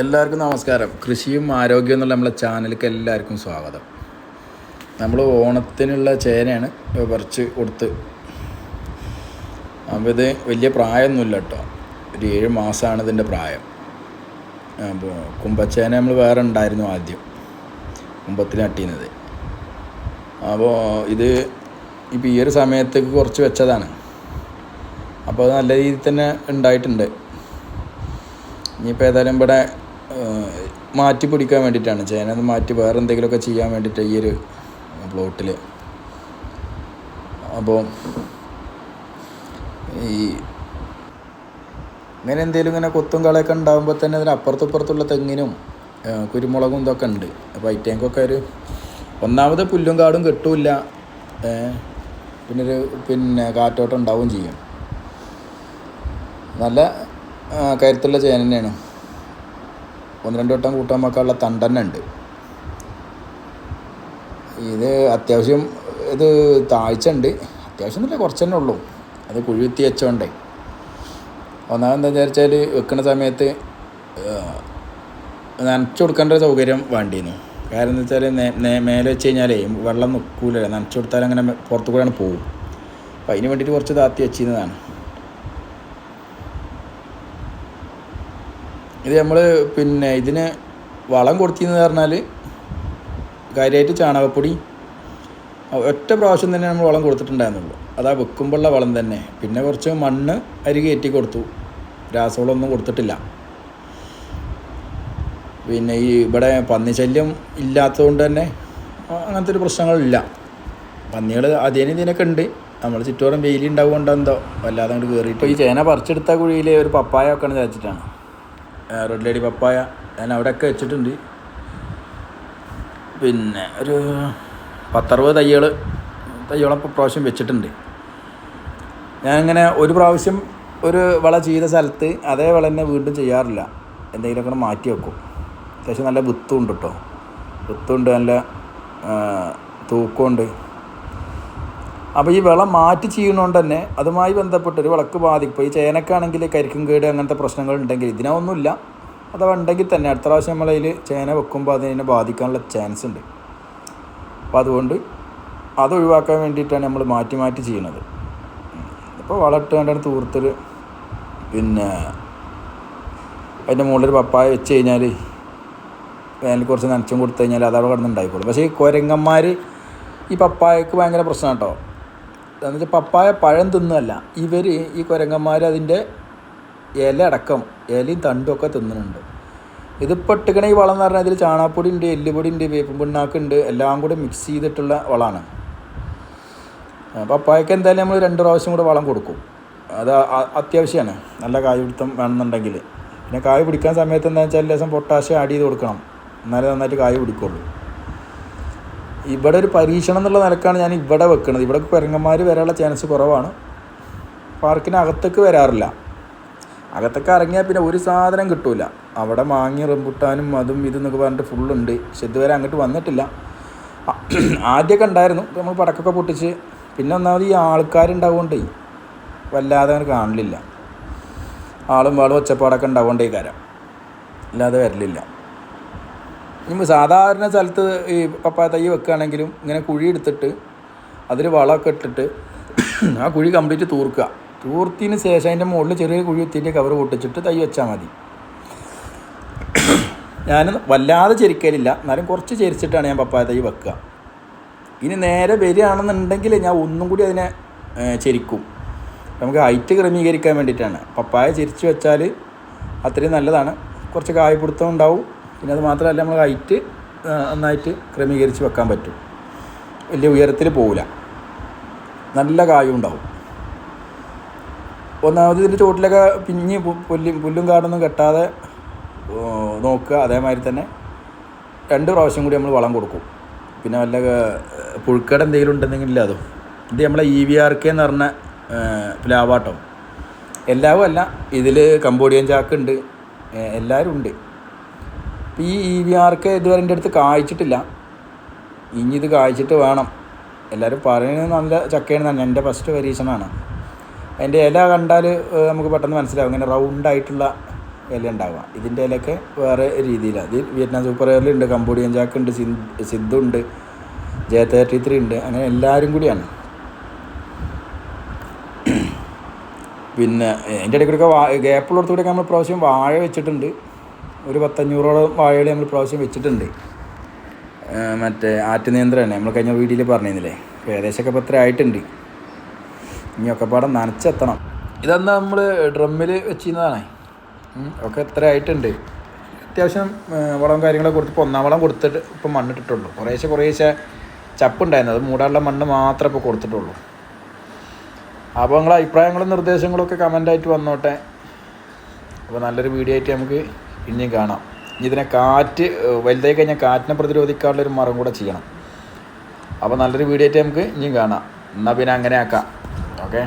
എല്ലാവർക്കും നമസ്കാരം. കൃഷിയും ആരോഗ്യവും എന്നുള്ള നമ്മളെ ചാനലിലേക്ക് എല്ലാവർക്കും സ്വാഗതം. നമ്മൾ ഓണത്തിനുള്ള ചേനയാണ് പറിച്ച് കൊടുത്ത്. അപ്പോൾ ഇത് വലിയ പ്രായമൊന്നുമില്ല കേട്ടോ. ഒരു ഏഴ് മാസമാണ് ഇതിന്റെ പ്രായം. അപ്പോൾ കുമ്പച്ചേന നമ്മൾ വേറെ ഉണ്ടായിരുന്നു ആദ്യം. കുമ്പത്തിന് നട്ടിരുന്നത് അപ്പോൾ ഇത് ഇപ്പോൾ ഈ ഒരു സമയത്തേക്ക് കുറച്ച് വെച്ചതാണ്. അപ്പോൾ അത് നല്ല രീതിയിൽ തന്നെ ഉണ്ടായിട്ടുണ്ട്. ഇനിയിപ്പോൾ ഏതായാലും ഇവിടെ മാറ്റി പിടിക്കാൻ വേണ്ടിയിട്ടാണ്. ചേന മാറ്റി വേറെ എന്തെങ്കിലുമൊക്കെ ചെയ്യാൻ വേണ്ടിയിട്ട് ഈ ഒരു പ്ലോട്ടിൽ അപ്പോൾ ഈ ഇങ്ങനെ എന്തെങ്കിലും ഇങ്ങനെ കൊത്തും കളയൊക്കെ ഉണ്ടാകുമ്പോൾ തന്നെ അതിന് അപ്പുറത്തും ഇപ്പുറത്തുള്ള തെങ്ങിനും കുരുമുളകും ഇതൊക്കെ ഉണ്ട്. അപ്പോൾ ഐറ്റേക്കൊക്കെ ഒരു ഒന്നാമത് പുല്ലും കാടും കിട്ടൂല പിന്നെ ഒരു പിന്നെ കാറ്റോട്ടം ഉണ്ടാവുകയും ചെയ്യും. നല്ല കരുത്തുള്ള ചേന തന്നെയാണ്. ഒന്ന് രണ്ട് വട്ടം കൂട്ടാൻ വെക്കാനുള്ള തണ്ടന്നെ ഉണ്ട് ഇത് അത്യാവശ്യം ഇത് താഴ്ച ഉണ്ട് അത്യാവശ്യം നല്ല കുറച്ച് തന്നെ ഉള്ളൂ. അത് കുഴിത്തി വെച്ചോണ്ടേ. ഒന്നാമെന്താ വിചാരിച്ചാൽ വെക്കുന്ന സമയത്ത് നനച്ചു കൊടുക്കേണ്ട ഒരു സൗകര്യം വേണ്ടിയിരുന്നു കാരണം എന്താ വെച്ചാൽ മേലെ വെച്ച് കഴിഞ്ഞാലേ വെള്ളം നിൽക്കൂലല്ലോ നനച്ചു കൊടുത്താൽ അങ്ങനെ പുറത്തു കൂടെയാണ് പോകും അപ്പം അതിന് വേണ്ടിയിട്ട് കുറച്ച് താത്തി വെച്ചിരുന്നതാണ് ഇത് നമ്മൾ പിന്നെ ഇതിന് വളം കൊടുത്തിന്ന് പറഞ്ഞാൽ കാര്യമായിട്ട് ചാണകപ്പൊടി. ഒറ്റ പ്രാവശ്യം തന്നെ നമ്മൾ വളം കൊടുത്തിട്ടുണ്ടായിരുന്നുള്ളൂ. അതാ വെക്കുമ്പോഴുള്ള വളം തന്നെ. പിന്നെ കുറച്ച് മണ്ണ് അരി കയറ്റി കൊടുത്തു. രാസവളമൊന്നും കൊടുത്തിട്ടില്ല. പിന്നെ ഈ ഇവിടെ പന്നിശല്യം ഇല്ലാത്തതുകൊണ്ട് തന്നെ അങ്ങനത്തെ ഒരു പ്രശ്നങ്ങളില്ല. പന്നികൾ അതിന് ഇതിനൊക്കെ ഉണ്ട് നമ്മൾ ചുറ്റോളം വെയിലുണ്ടാവുകൊണ്ട് എന്തോ വല്ലാതെ അങ്ങോട്ട് കയറിയിട്ട് ഈ ചേന പറിച്ചെടുത്ത കുഴിയിൽ ഒരു പപ്പായ വെക്കണം വിചാരിച്ചിട്ടാണ്. റെഡ് ലേഡി പപ്പായ ഞാൻ അവിടെയൊക്കെ വെച്ചിട്ടുണ്ട്. പിന്നെ ഒരു പത്തറുപത് തയ്യൾ തയ്യോളം പ്രാവശ്യം വെച്ചിട്ടുണ്ട്. ഞാൻ ഞാനിങ്ങനെ ഒരു പ്രാവശ്യം ഒരു വള ചെയ്ത സ്ഥലത്ത് അതേ വള തന്നെ വീണ്ടും ചെയ്യാറില്ല. എന്തെങ്കിലുമൊക്കെ മാറ്റി വെക്കും. അത്യാവശ്യം നല്ല വിത്തുണ്ട് കേട്ടോ വിത്തുണ്ട് നല്ല തൂക്കമുണ്ട്. അപ്പോൾ ഈ വിളം മാറ്റി ചെയ്യുന്നതുകൊണ്ട് തന്നെ അതുമായി ബന്ധപ്പെട്ട് ഒരു വിളക്ക് ബാധിക്കും. ഈ ചേനക്കാണെങ്കിൽ കരിക്കും കേട് അങ്ങനത്തെ പ്രശ്നങ്ങൾ ഉണ്ടെങ്കിൽ ഇതിനൊന്നുമില്ല. അഥവാ ഉണ്ടെങ്കിൽ തന്നെ അടുത്ത പ്രാവശ്യം നമ്മളതിൽ ചേന വെക്കുമ്പോൾ അതിനെ ബാധിക്കാനുള്ള ചാൻസ് ഉണ്ട്. അപ്പോൾ അതുകൊണ്ട് അത് ഒഴിവാക്കാൻ വേണ്ടിയിട്ടാണ് നമ്മൾ മാറ്റി മാറ്റി ചെയ്യുന്നത്. ഇപ്പോൾ വളമിട്ട് കണ്ടാണ് തൂർത്തിൽ പിന്നെ അതിന്റെ മുകളിൽ ഒരു പപ്പായ വെച്ച് കഴിഞ്ഞാൽ വേനൽ കുറച്ച് നനച്ചും കൊടുത്തു കഴിഞ്ഞാൽ അതവിടെ കിടന്നുണ്ടായിക്കോളും. പക്ഷേ ഈ കുരങ്ങന്മാർ ഈ പപ്പായക്ക് ഭയങ്കര പ്രശ്നമാണ് കേട്ടോ. എന്ന് വെച്ചാൽ പപ്പായ പഴം തിന്നല്ല ഇവർ ഈ കുരങ്ങന്മാർ അതിന്റെ ഇല അടക്കം ഇലയും തണ്ടും ഒക്കെ തിന്നുന്നുണ്ട്. ഇതിപ്പോൾ ഇട്ടുക്കണ ഈ വളം എന്ന് പറഞ്ഞാൽ ഇതിൽ ചാണാപ്പൊടി ഉണ്ട് എല്ലുപൊടി ഉണ്ട് വേപ്പും പിണ്ണാക്കുണ്ട് എല്ലാം കൂടി മിക്സ് ചെയ്തിട്ടുള്ള വളമാണ്. പപ്പായക്ക് എന്തായാലും നമ്മൾ രണ്ട് പ്രാവശ്യം കൂടെ വളം കൊടുക്കും. അത് അത്യാവശ്യമാണ് നല്ല കായ് പിടുത്തം വേണമെന്നുണ്ടെങ്കിൽ പിന്നെ കായ് പിടിക്കാൻ സമയത്ത് എന്താണെന്ന് വെച്ചാൽ ലേശം പൊട്ടാഷ്യം ആഡ് ചെയ്ത് കൊടുക്കണം. എന്നാലേ നന്നായിട്ട് കായ് പിടിക്കുള്ളൂ. ഇവിടെ ഒരു പരീക്ഷണം എന്നുള്ള നിലക്കാണ് ഞാൻ ഇവിടെ വെക്കുന്നത് ഇവിടെ കുരങ്ങന്മാർ വരാനുള്ള ചാൻസ് കുറവാണ്. പാർക്കിനകത്തേക്ക് വരാറില്ല. അകത്തൊക്കെ ഇറങ്ങിയാൽ പിന്നെ ഒരു സാധനം കിട്ടില്ല അവിടെ മാങ്ങി റംബുട്ടാനും അതും ഇതും എന്നൊക്കെ പറഞ്ഞിട്ട് ഫുള്ളുണ്ട് പക്ഷെ ഇതുവരെ അങ്ങോട്ട് വന്നിട്ടില്ല. ആദ്യമൊക്കെ ഉണ്ടായിരുന്നു. നമ്മൾ പടക്കൊക്കെ പൊട്ടിച്ച് പിന്നെ ഒന്നാമത് ഈ ആൾക്കാരുണ്ടാവുകൊണ്ടേ വല്ലാതെ അങ്ങനെ കാണില്ല. ആളും വാളും ഒച്ചപ്പാടൊക്കെ ഉണ്ടാവുകൊണ്ടേ കാര്യം അല്ലാതെ വരലില്ല. ഇനി സാധാരണ സ്ഥലത്ത് ഈ പപ്പായ തൈ വെക്കുകയാണെങ്കിലും ഇങ്ങനെ കുഴി എടുത്തിട്ട് അതിൽ വളമൊക്കെ ഇട്ടിട്ട് ആ കുഴി കംപ്ലീറ്റ് തൂർക്കുക. തൂർത്തിന് ശേഷം അതിന്റെ മുകളിൽ ചെറിയ കുഴി എത്തിന്റെ കവർ പൊട്ടിച്ചിട്ട് തൈ വെച്ചാൽ മതി. ഞാൻ വല്ലാതെ ചെരിക്കലില്ല. എന്നാലും കുറച്ച് ചെരിച്ചിട്ടാണ് ഞാൻ പപ്പായ തൈ വെക്കുക. ഇനി നേരെ വരികയാണെന്നുണ്ടെങ്കിൽ ഞാൻ ഒന്നും കൂടി അതിനെ ചെരിക്കും. നമുക്ക് ഹൈറ്റ് ക്രമീകരിക്കാൻ വേണ്ടിയിട്ടാണ്. പപ്പായ ചെരിച്ച് വെച്ചാൽ അത്രയും നല്ലതാണ്. കുറച്ച് കായ്പിടുത്തം ഉണ്ടാവും. പിന്നെ അത് മാത്രമല്ല നമ്മൾ ഹൈറ്റ് നന്നായിട്ട് ക്രമീകരിച്ച് വെക്കാൻ പറ്റും. വലിയ ഉയരത്തിൽ പോവില്ല. നല്ല കായും ഉണ്ടാവും. ഒന്നാമത് ഇതിന്റെ ചുവട്ടിലൊക്കെ പിഞ്ഞ് പുല്ലും പുല്ലും കാടൊന്നും കെട്ടാതെ നോക്കുക. അതേമാതിരി തന്നെ രണ്ട് പ്രാവശ്യം കൂടി നമ്മൾ വളം കൊടുക്കും. പിന്നെ വല്ല പുഴുക്കട എന്തെങ്കിലും ഉണ്ടെന്നെങ്കിൽ ഇല്ല അതും. ഇത് നമ്മളെ ഇ വി ആർ കെ എന്ന് പറഞ്ഞ പ്ലാവാട്ടോ. എല്ലാവും അല്ല. ഇതിൽ കമ്പോഡിയൻ ചാക്കുണ്ട് എല്ലാവരും ഉണ്ട്. ഈ ഇ വി ആർക്ക് ഇതുവരെ എന്റെ അടുത്ത് കായ്ച്ചിട്ടില്ല ഇനി ഇത് കായ്ച്ചിട്ട് വേണം. എല്ലാവരും പറയുന്നത് നല്ല ചക്കയാണ് തന്നെ എന്റെ ഫസ്റ്റ് പരീക്ഷണമാണ്. അതിന്റെ ഇല കണ്ടാൽ നമുക്ക് പെട്ടെന്ന് മനസ്സിലാവും. ഇങ്ങനെ റൗണ്ടായിട്ടുള്ള ഇല ഉണ്ടാവുക. ഇതിന്റെ ഇലയൊക്കെ വേറെ രീതിയിലാണ് അതിൽ വിയറ്റ്നാം സൂപ്പർ എയറിലുണ്ട് കമ്പോഡിയൻ ജാക്ക് ഉണ്ട് സിദ്ധു ഉണ്ട് ജെ തേർട്ടി ത്രീ ഉണ്ട്. അങ്ങനെ എല്ലാവരും കൂടിയാണ്. പിന്നെ എന്റെ ഇടയ്ക്കൊക്കെ വാ ഗ്യാപ്പുള്ളിടത്തുകൂടെയൊക്കെ നമ്മൾ പ്രാവശ്യം വാഴ വെച്ചിട്ടുണ്ട്. ഒരു പത്തഞ്ഞൂറോളം വാഴകൾ നമ്മൾ പ്രാവശ്യം വെച്ചിട്ടുണ്ട്. മറ്റേ ആറ്റ് നിയന്ത്രണം നമ്മൾ കഴിഞ്ഞ വീഡിയോയിൽ പറഞ്ഞിരുന്നില്ലേ? ഏകദേശമൊക്കെ ഇപ്പോൾ ഇത്ര ആയിട്ടുണ്ട്. ഇനിയൊക്കെ പാടം നനച്ചെത്തണം. ഇതെന്താ നമ്മൾ ഡ്രമ്മിൽ വെച്ചിരുന്നതാണ്? ഒക്കെ എത്ര ആയിട്ടുണ്ട്. അത്യാവശ്യം വളം കാര്യങ്ങളൊക്കെ കൊടുത്ത് ഇപ്പോൾ ഒന്നാം വളം കൊടുത്തിട്ട് ഇപ്പം മണ്ണിട്ടിട്ടുള്ളൂ. കുറേശ്ശെ കുറേശ്ശെ ചപ്പുണ്ടായിരുന്നു. അത് മൂടാനുള്ള മണ്ണ് മാത്രമേ ഇപ്പോൾ കൊടുത്തിട്ടുള്ളൂ. അപ്പോൾ നിങ്ങളെ അഭിപ്രായങ്ങളും നിർദ്ദേശങ്ങളും ഒക്കെ കമന്റായിട്ട് വന്നോട്ടെ. അപ്പോൾ നല്ലൊരു വീഡിയോ ആയിട്ട് നമുക്ക് ഇനിയും കാണാം. ഇതിനെ കാറ്റ് വലുതായി കഴിഞ്ഞാൽ കാറ്റിനെ പ്രതിരോധിക്കാനുള്ള ഒരു മരം കൂടെ ചെയ്യണം. അപ്പോൾ നല്ലൊരു വീഡിയോ ആയിട്ട് നമുക്ക് ഇനിയും കാണാം. എന്നാൽ പിന്നെ അങ്ങനെ ആക്കാം. ഓക്കെ?